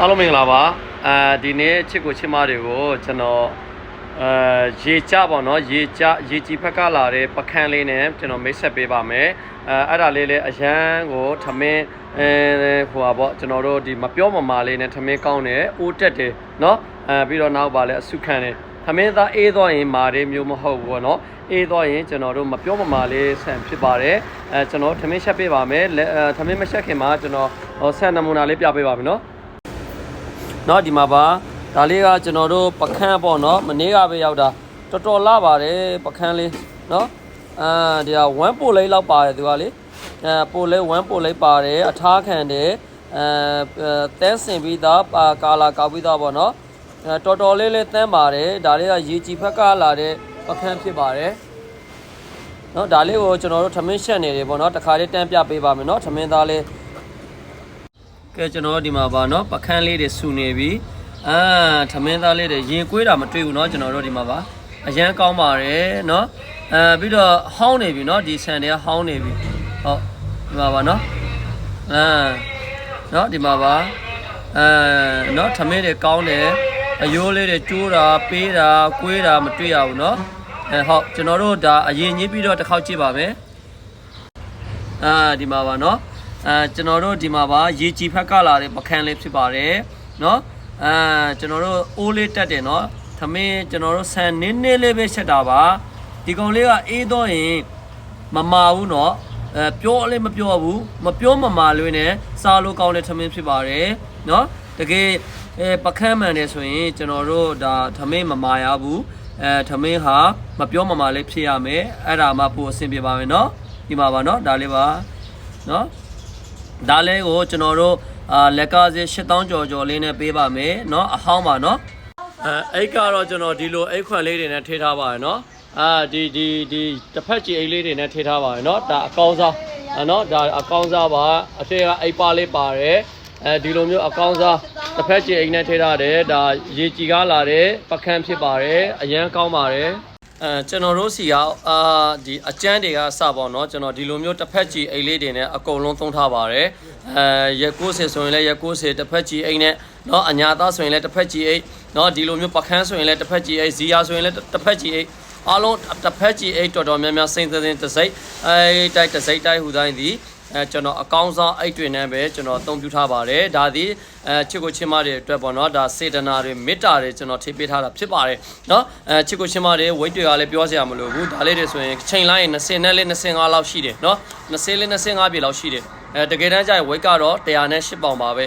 အားလုံးမင်္ဂလာပါအဲဒီနေ့ချစ်ကိုချစ်မတွေကိုကျွန်တော်အဲရေကြပေါ့နော်ရေကြရေကြည်ဖက်ကလာတဲ့ပကန်းလေးနဲ့ကျွန်တော်မိတ်ဆက်ပေးပါမယ်အဲအဲ့ဒါလေးလည်းအရန်ကိုထမင်းအဲဟိုပါပေါ့ကျွန်တော်တို့ဒီမပြောမမာလေးနဲ့ထမင်းကောင်းတယ်အိုးတက်တယ်နော်အဲပြီးတော့နောက်ပါလဲအဆုခံတယ်ထမင်းသားအေးသွားရင်မာတယ်မျိုးမဟုတ်ဘူးပေါ့နော်အေးသွားရင်ကျွန်တော်တို့မပြောမမာလေးဆန်ဖြစ်ပါတယ်အဲကျွန်တော်ထမင်းချက်ပေးပါမယ်လက်အဲထမင်းမချက်ခင်မှာကျွန်တော်ဟောဆန်နမူနာလေးပြပေးပါမယ်နော် เนาะဒီမှာပါဒါလေးကကျွန်တော်တို့ပခန်းပေါ့เนาะမနေ့ကပဲရောက်တာတော်တော်လာပါတယ်ပခန်းလေးเนาะအာဒီက1ပိုလေးလောက်ပါတယ်သူကလေအဲပိုလေး1ပိုလေးပါတယ်အထားခံတယ်အဲတဲဆင်ပြီးသားပါကာလာကောက်ပြီးသားပေါ့เนาะအဲတော်တော်လေးလေးတန်းပါတယ်ဒါလေးကရေကြည်ဖက်ကလာတဲ့ပခန်းဖြစ်ပါတယ်เนาะဒါလေးကိုကျွန်တော်တို့ထမင်းရှက်နေတယ်ပေါ့เนาะတခါလေးတန်းပြပေးပါမယ်เนาะထမင်းသားလေး ကဲကျွန်တော်ဒီမှာပါเนาะပခန်းလေးတွေဆူနေပြီအာထမင်းသားလေးတွေရင်ကွေးတာမတွေ့ဘူးเนาะကျွန်တော်တို့ဒီမှာပါအရန်ကောင်းပါတယ်เนาะအဲပြီးတော့ဟောင်းနေပြီเนาะဒီဆန်တွေကဟောင်းနေပြီဟုတ်ဒီမှာပါเนาะအာเนาะဒီမှာပါအဲเนาะထမင်းတွေကောင်းတယ်အယိုးလေးတွေကျိုးတာပေးတာကွေးတာမတွေ့ရဘူးเนาะအဲဟုတ်ကျွန်တော်တို့ဒါအရင်ညစ်ပြီးတော့တစ်ခေါက်ကြည့်ပါမယ် အာဒီမှာပါเนาะ အာကျွန်တော်တို့ဒီမှာပါရေကြည်ဖက်ကလာတဲ့ပကန်းလေးဖြစ်ပါတယ်เนาะအာကျွန်တော်တို့အိုးလေးတက်တယ်เนาะသမင်းကျွန်တော်တို့ဆန်နင်းနေလေးပဲချက်တာပါဒီကောင်လေးကအေးတော့ရင်မမာဘူးเนาะအဲပြောလည်းမပြောဘူးမပြောမမာလွေးနဲ့စားလို့ကောင်းတဲ့သမင်းဖြစ်ပါတယ်เนาะတကယ်အဲပကန်းမှန်တယ်ဆိုရင်ကျွန်တော်တို့ဒါသမင်းမမာရဘူးအဲသမင်းဟာမပြောမမာလေးဖြစ်ရမယ်အဲ့ဒါမှပို့အဆင်ပြေပါမယ်เนาะ ဒီမှာပါเนาะဒါလေးပါเนาะ ဒါလေးကိုကျွန်တော်တို့အာလက်ကားစီ8000ကျော်ကျော်လေးနဲ့ပေးပါမယ်เนาะအဟောင်းပါเนาะအဲအိတ်ကတော့ကျွန်တော်ဒီလိုအိတ်ခွက်လေးတွေနဲ့ထည့်ထားပါရယ်เนาะအာဒီဒီဒီတစ်ဖက်ကြည့်အိတ်လေးတွေနဲ့ထည့်ထားပါရယ်เนาะဒါအကောင်းစားอ่ะเนาะဒါအကောင်းစားပါအထက်ကအိတ်ပါလေးပါတယ်အဲဒီလိုမျိုးအကောင်းစားတစ်ဖက်ကြည့်အိတ်နဲ့ထည့်ထားတယ်ဒါရေကြည်ကားလာတဲ့ပကန်းဖြစ်ပါတယ်အရန်ကောင်းပါတယ် အဲကျွန်တော်တို့စီကအာဒီအကျန်းတွေကစပေါ့နော်ကျွန်တော်ဒီလိုမျိုးတစ်ဖက်ကြီးအိတ်လေးတွေနဲ့အကုန်လုံးသုံးထားပါတယ်အဲရက်90ဆိုရင်လည်းရက်90တစ်ဖက်ကြီးအိတ်နဲ့နော်အညာသားဆိုရင်လည်းတစ်ဖက်ကြီးအိတ်နော်ဒီလိုမျိုးပခန်းဆိုရင်လည်းတစ်ဖက်ကြီးအိတ်ဇီယာဆိုရင်လည်းတစ်ဖက်ကြီးအိတ်အားလုံးတစ်ဖက်ကြီးအိတ်တော်တော်များများစိမ့်စင်တစိမ့်အဲတိုက်တစိမ့်တိုက်ဟူတိုင်းသည် အဲကျွန်တော်အကောင်းဆုံးအိတ်တွေနဲ့ပဲကျွန်တော်အသုံးပြုထားပါတယ်ဒါဒီအဲချစ်ကိုချင်းမတွေအတွက်ပေါ့နော်ဒါစေတနာတွေမေတ္တာတွေကျွန်တော်ထိပေးထားတာဖြစ်ပါတယ်เนาะအဲချစ်ကိုချင်းမတွေဝိတ်တွေကလည်းပြောစရာမလိုဘူးဒါလေးတွေဆိုရင်ချိန်လိုက်ရင်20နဲ့လေး25လောက်ရှိတယ်เนาะ20လေး25ပြေလောက်ရှိတယ်အဲတကယ်တမ်းကျရင်ဝိတ်ကတော့108ပေါင်ပါပဲ